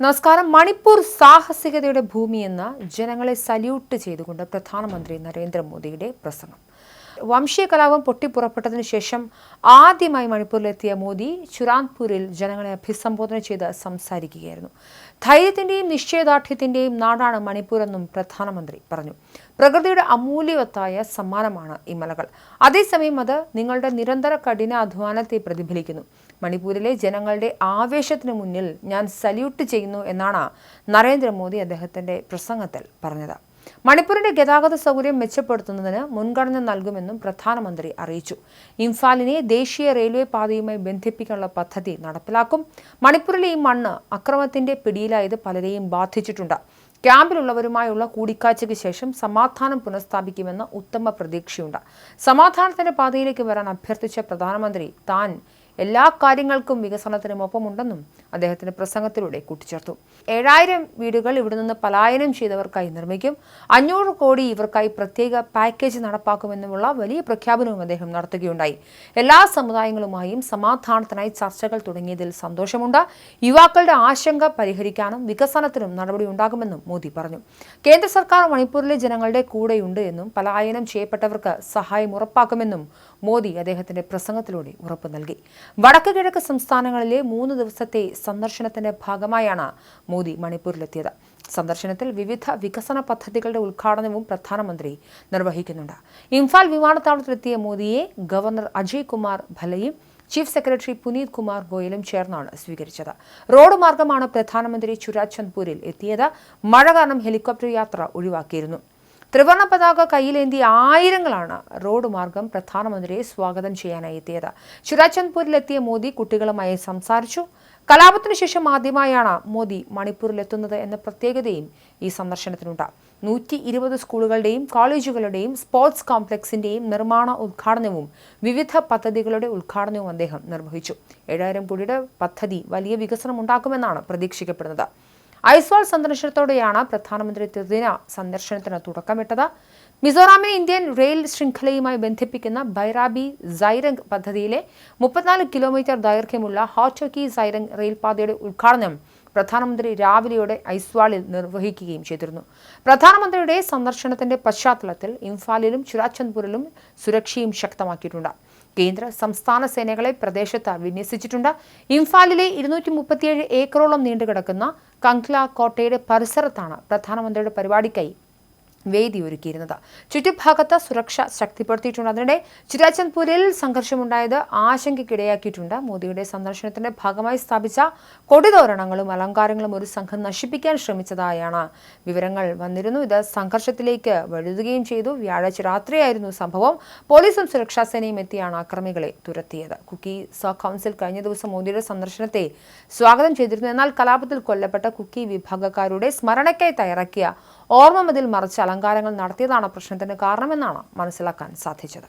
നമസ്കാരം. മണിപ്പൂർ സാഹസികതയുടെ ഭൂമിയെന്ന് ജനങ്ങളെ സല്യൂട്ട് ചെയ്തുകൊണ്ട് പ്രധാനമന്ത്രി നരേന്ദ്രമോദിയുടെ പ്രസംഗം. വംശീയ കലാപം പൊട്ടിപ്പുറപ്പെട്ടതിനു ശേഷം ആദ്യമായി മണിപ്പൂരിലെത്തിയ മോദി ചുരാൻപൂരിൽ ജനങ്ങളെ അഭിസംബോധന ചെയ്ത് സംസാരിക്കുകയായിരുന്നു. ധൈര്യത്തിന്റെയും നിശ്ചയദാർഢ്യത്തിന്റെയും നാടാണ് മണിപ്പൂർ എന്നും പ്രധാനമന്ത്രി പറഞ്ഞു. പ്രകൃതിയുടെ അമൂല്യവത്തായ സമ്മാനമാണ് ഈ മലകൾ. അതേസമയം അത് നിങ്ങളുടെ നിരന്തര കഠിന അധ്വാനത്തെ പ്രതിഫലിക്കുന്നു. മണിപ്പൂരിലെ ജനങ്ങളുടെ ആവേശത്തിന് മുന്നിൽ ഞാൻ സല്യൂട്ട് ചെയ്യുന്നു എന്നാണ് നരേന്ദ്രമോദി അദ്ദേഹത്തിന്റെ പ്രസംഗത്തിൽ പറഞ്ഞത്. മണിപ്പൂരിന്റെ ഗതാഗത സൗകര്യം മെച്ചപ്പെടുത്തുന്നതിന് മുൻഗണന നൽകുമെന്നും പ്രധാനമന്ത്രി അറിയിച്ചു. ഇംഫാലിനെ ദേശീയ റെയിൽവേ പാതയുമായി ബന്ധിപ്പിക്കാനുള്ള പദ്ധതി നടപ്പിലാക്കും. മണിപ്പൂരിലെ ഈ മണ്ണ് അക്രമത്തിന്റെ പിടിയിലായത് പലരെയും ബാധിച്ചിട്ടുണ്ട്. ക്യാമ്പിലുള്ളവരുമായുള്ള കൂടിക്കാഴ്ചയ്ക്ക് ശേഷം സമാധാനം പുനഃസ്ഥാപിക്കുമെന്ന ഉത്തമ പ്രതീക്ഷയുണ്ട്. സമാധാനത്തിന്റെ പാതയിലേക്ക് വരാൻ അഭ്യർത്ഥിച്ച പ്രധാനമന്ത്രി താൻ എല്ലാ കാര്യങ്ങൾക്കും വികസനത്തിനും ഒപ്പമുണ്ടെന്നും അദ്ദേഹത്തിന്റെ പ്രസംഗത്തിലൂടെ കൂട്ടിച്ചേർത്തു. ഏഴായിരം വീടുകൾ ഇവിടെ നിന്ന് പലായനം ചെയ്തവർക്കായി നിർമ്മിക്കും. അഞ്ഞൂറ് കോടി ഇവർക്കായി പ്രത്യേക പാക്കേജ് നടപ്പാക്കുമെന്നുമുള്ള വലിയ പ്രഖ്യാപനവും അദ്ദേഹം നടത്തുകയുണ്ടായി. എല്ലാ സമുദായങ്ങളുമായും സമാധാനത്തിനായി ചർച്ചകൾ തുടങ്ങിയതിൽ സന്തോഷമുണ്ട്. യുവാക്കളുടെ ആശങ്ക പരിഹരിക്കാനും വികസനത്തിനും നടപടി ഉണ്ടാകുമെന്നും മോദി പറഞ്ഞു. കേന്ദ്ര സർക്കാർ മണിപ്പൂരിലെ ജനങ്ങളുടെ കൂടെയുണ്ട് എന്നും പലായനം ചെയ്യപ്പെട്ടവർക്ക് സഹായം ഉറപ്പാക്കുമെന്നും മോദി അദ്ദേഹത്തിന്റെ പ്രസംഗത്തിലൂടെ ഉറപ്പു നൽകി. വടക്ക് കിഴക്ക് സംസ്ഥാനങ്ങളിലെ മൂന്ന് ദിവസത്തെ സന്ദർശനത്തിന്റെ ഭാഗമായാണ് മോദി മണിപ്പൂരിലെത്തിയത്. സന്ദർശനത്തിൽ വിവിധ വികസന പദ്ധതികളുടെ ഉദ്ഘാടനവും പ്രധാനമന്ത്രി നിർവഹിക്കുന്നുണ്ട്. ഇംഫാൽ വിമാനത്താവളത്തിലെത്തിയ മോദിയെ ഗവർണർ അജയ് കുമാർ ഭലയും ചീഫ് സെക്രട്ടറി പുനീത് കുമാർ ഗോയലും ചേർന്നാണ് സ്വീകരിച്ചത്. റോഡ് മാർഗമാണ് പ്രധാനമന്ത്രി ചുരാചന്ദ്പൂരിൽ എത്തിയത്. മഴ കാരണം ഹെലികോപ്റ്റർ യാത്ര ഒഴിവാക്കിയിരുന്നു. ത്രിവർണ പതാക കയ്യിലേന്തി ആയിരങ്ങളാണ് റോഡ് മാർഗം പ്രധാനമന്ത്രിയെ സ്വാഗതം ചെയ്യാനായി എത്തിയത് ചുരാചന്ദ്പൂരിലെത്തിയ മോദി കുട്ടികളുമായി സംസാരിച്ചു. കലാപത്തിനു ശേഷം ആദ്യമായാണ് മോദി മണിപ്പൂരിലെത്തുന്നത് എന്ന പ്രത്യേകതയും ഈ സന്ദർശനത്തിനുണ്ട്. നൂറ്റി ഇരുപത് സ്കൂളുകളുടെയും കോളേജുകളുടെയും സ്പോർട്സ് കോംപ്ലക്സിന്റെയും നിർമ്മാണ ഉദ്ഘാടനവും വിവിധ പദ്ധതികളുടെ ഉദ്ഘാടനവും അദ്ദേഹം നിർവഹിച്ചു. ഏഴായിരം കോടിയുടെ പദ്ധതി വലിയ വികസനം ഉണ്ടാക്കുമെന്നാണ് പ്രതീക്ഷിക്കപ്പെടുന്നത്. ഐസ്വാൾ സന്ദർശനത്തോടെയാണ് പ്രധാനമന്ത്രി ത്രിദിന സന്ദർശനത്തിന് തുടക്കമിട്ടത്. മിസോറാമിനെ ഇന്ത്യൻ റെയിൽ ശൃംഖലയുമായി ബന്ധിപ്പിക്കുന്ന ബൈറാബി സൈരംഗ് പദ്ധതിയിലെ മുപ്പത്തിനാല് കിലോമീറ്റർ ദൈർഘ്യമുള്ള ഹോട്ടോക്കി സൈരംഗ് റെയിൽപാതയുടെ ഉദ്ഘാടനം പ്രധാനമന്ത്രി രാവിലെയോടെ ഐസ്വാളിൽ നിർവഹിക്കുകയും ചെയ്തിരുന്നു. പ്രധാനമന്ത്രിയുടെ സന്ദർശനത്തിന്റെ പശ്ചാത്തലത്തിൽ ഇംഫാലിലും ചുരാചന്ദ്പൂരിലും സുരക്ഷയും ശക്തമാക്കിയിട്ടുണ്ട്. കേന്ദ്ര സംസ്ഥാന സേനകളെ പ്രദേശത്ത് വിന്യസിച്ചിട്ടുണ്ട്. ഇംഫാലിലെ ഇരുന്നൂറ്റി മുപ്പത്തിയേഴ് ഏക്കറോളം നീണ്ടുകിടക്കുന്ന കങ്ക്ല കോട്ടയുടെ പരിസരത്താണ് പ്രധാനമന്ത്രിയുടെ പരിപാടിക്കായി വേദി ഒരുക്കിയിരുന്നത് ചുറ്റുഭാഗത്ത് സുരക്ഷ ശക്തിപ്പെടുത്തിയിട്ടുണ്ട്. അതിനിടെ ചുരാചന്ദ്പൂരിൽ സംഘർഷമുണ്ടായത് ആശങ്കയ്ക്കിടയാക്കിയിട്ടുണ്ട്. മോദിയുടെ സന്ദർശനത്തിന്റെ ഭാഗമായി സ്ഥാപിച്ച കൊടിതോരണങ്ങളും അലങ്കാരങ്ങളും ഒരു സംഘം നശിപ്പിക്കാൻ ശ്രമിച്ചതായാണ് വിവരങ്ങൾ വന്നിരുന്നു. ഇത് സംഘർഷത്തിലേക്ക് വഴുതുകയും ചെയ്തു. വ്യാഴാഴ്ച രാത്രിയായിരുന്നു സംഭവം. പോലീസും സുരക്ഷാ സേനയും എത്തിയാണ് അക്രമികളെ തുരത്തിയത്. കുക്കി സ കൗൺസിൽ കഴിഞ്ഞ ദിവസം മോദിയുടെ സന്ദർശനത്തെ സ്വാഗതം ചെയ്തിരുന്നു. എന്നാൽ കലാപത്തിൽ കൊല്ലപ്പെട്ട കുക്കി വിഭാഗക്കാരുടെ സ്മരണയ്ക്കായി തയ്യാറാക്കിയ ഓർമ്മ മതിൽ മറിച്ച് അലങ്കാരങ്ങൾ നടത്തിയതാണ് പ്രശ്നത്തിന് കാരണമെന്നാണ് മനസ്സിലാക്കാൻ സാധിച്ചത്.